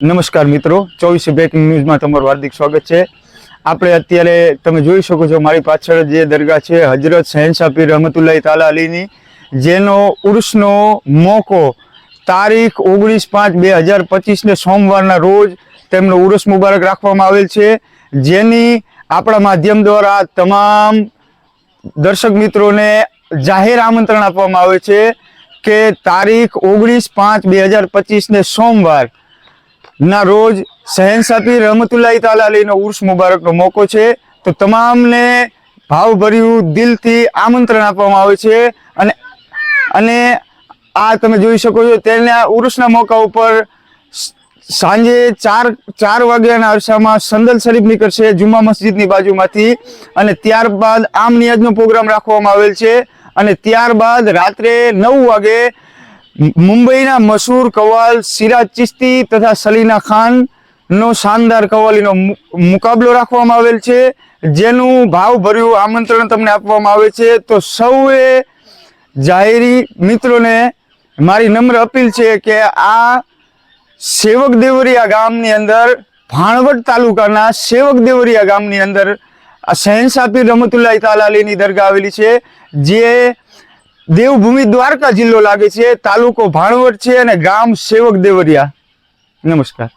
નમસ્કાર મિત્રો, ચોવીસ બ્રેકિંગ ન્યૂઝમાં તમારું હાર્દિક સ્વાગત છે. આપણે અત્યારે તમે જોઈ શકો છો મારી પાછળ જે દરગાહ છે હજરત શહેનશાહ પીર રહમતુલ્લાહ તાલા અલીની, જેનો ઉર્સનો મોકો તારીખ ઓગણીસ પાંચ બે હજાર પચીસને સોમવારના રોજ તેમનો ઉર્સ મુબારક રાખવામાં આવેલ છે. જેની આપણા માધ્યમ દ્વારા તમામ દર્શક મિત્રોને જાહેર આમંત્રણ આપવામાં આવે છે કે તારીખ ઓગણીસ પાંચ બે હજાર પચીસને સોમવાર ના, રોજ સહેનશાહી રહમતુલ્લાહ તાલા અલીનો ઉર્સ મુબારકનો મોકો છે. તો તમામને ભાવભર્યું દિલથી આમંત્રણ આપવામાં આવે છે. અને અને આ તમે જોઈ શકો છો તેના ઉર્સના મોકા ઉપર સાંજે ચાર ચાર વાગ્યાના અરસામાં સંદલ શરીફ નીકળશે જુમ્મા મસ્જિદની બાજુમાંથી. અને ત્યારબાદ આમ નિયાજનો પ્રોગ્રામ રાખવામાં આવેલ છે. અને ત્યારબાદ રાત્રે નવ વાગે મુંબઈના મશહૂર કવાલ સિરાજ ચિસ્તી તથા સલીના ખાન નો શાનદાર કવાલીનો મુકાબલો રાખવામાં આવેલ છે. જેનું ભાવભર્યું આમંત્રણ તમને આપવામાં આવે છે. તો સૌએ જાહેરી મિત્રોને મારી નમ્ર અપીલ છે કે આ સેવક દેવરિયા ગામની અંદર, ભાણવડ તાલુકાના સેવક દેવરિયા ગામની અંદર આ શહેનશાહ પીર રમતુલ્લાહ તાલાલીની દરગાહ આવેલી છે, જે દેવભૂમિ દ્વારકા જિલ્લો લાગે છે તાલુકો ભાણવડ છે અને ગામ સેવક દેવરિયા. નમસ્કાર.